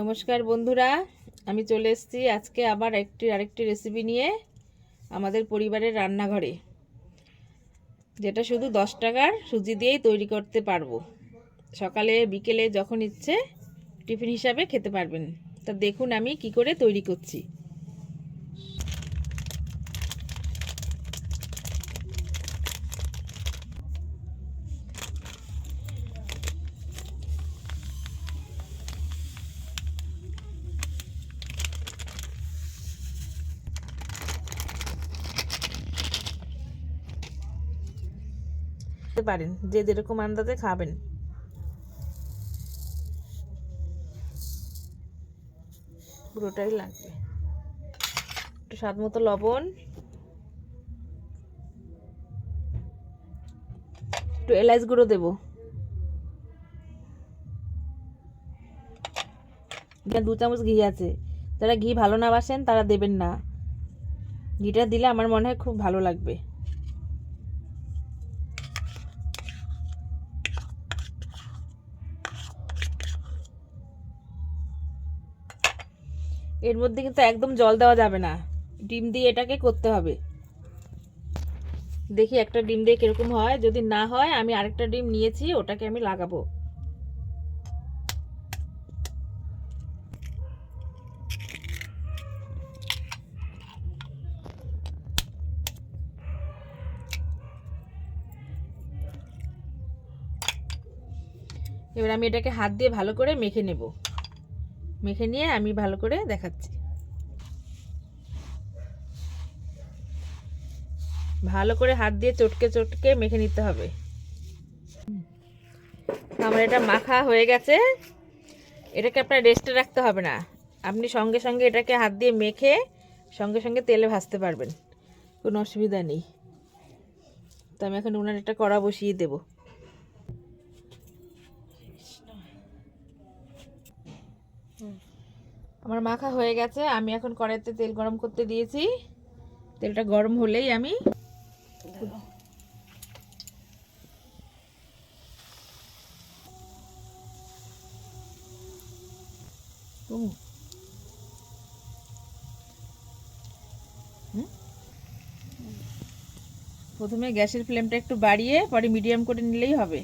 নমস্কার বন্ধুরা, আমি চলে এসেছি আজকে আবার একটি, আরেকটি রেসিপি নিয়ে আমাদের পরিবারের রান্নাঘরে, যেটা শুধু দশ টাকার সুজি দিয়েই তৈরি করতে পারব। সকালে, বিকেলে যখন ইচ্ছে, টিফিন হিসাবে খেতে পারবেন। তা দেখুন আমি কি করে তৈরি করছি। পারেন, যে যেরকম আন্দাজে খাবেন। পুরোটাই লাগবে। একটু স্বাদ মতো লবণ। একটু এলাচ গুঁড়ো দেবো। দু চামচ ঘি আছে। যারা ঘি ভালো না বাসেন, তারা দেবেন না। ঘিটা দিলে আমার মনে হয় খুব ভালো লাগবে। এর মধ্যে কিন্তু একদম জল দেওয়া যাবে না। ডিম দিয়ে এটাকে করতে হবে। দেখি একটা ডিম দিয়ে কীরকম হয়। যদি না হয়, আমি আরেকটা ডিম নিয়েছি, ওটাকে আমি লাগাবো। এবার আমি এটাকে হাত দিয়ে ভালো করে মেখে নেব। মেখে নিয়ে আমি ভালো করে দেখাচ্ছি। ভালো করে হাত দিয়ে চটকে চটকে মেখে নিতে হবে। আমার এটা মাখা হয়ে গেছে। এটাকে আপনার রেস্টে রাখতে হবে না। আপনি সঙ্গে সঙ্গে এটাকে হাত দিয়ে মেখে সঙ্গে সঙ্গে তেলে ভাজতে পারবেন। কোনো অসুবিধা নেই। তো আমি এখন উনার একটা কড়া বসিয়ে দেবো। আমার মাখা হয়ে গেছে, আমি এখন কড়াইতে তেল গরম করতে দিয়েছি। তেলটা গরম হলেই আমি? প্রথমে গ্যাসের ফ্লেমটা একটু বাড়িয়ে পরে মিডিয়াম করে নিলেই হবে।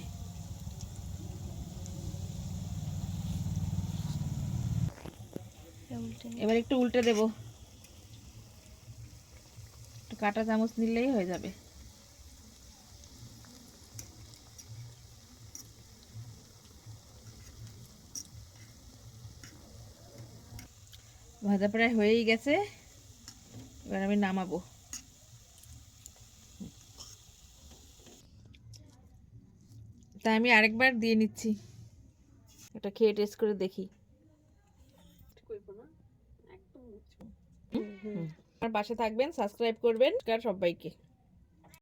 এবার একটু উল্টে দেব। একটু কাটা চামচ নিলেই হয়ে যাবে। ভাজা প্রায় হয়েই গেছে। এবার আমি নামাবো। তা আমি আরেকবার দিয়ে নিচ্ছি। এটা খেয়ে টেস্ট করে দেখি। আমার পাশে থাকবেন সাবস্ক্রাইব করবেন সবাইকে।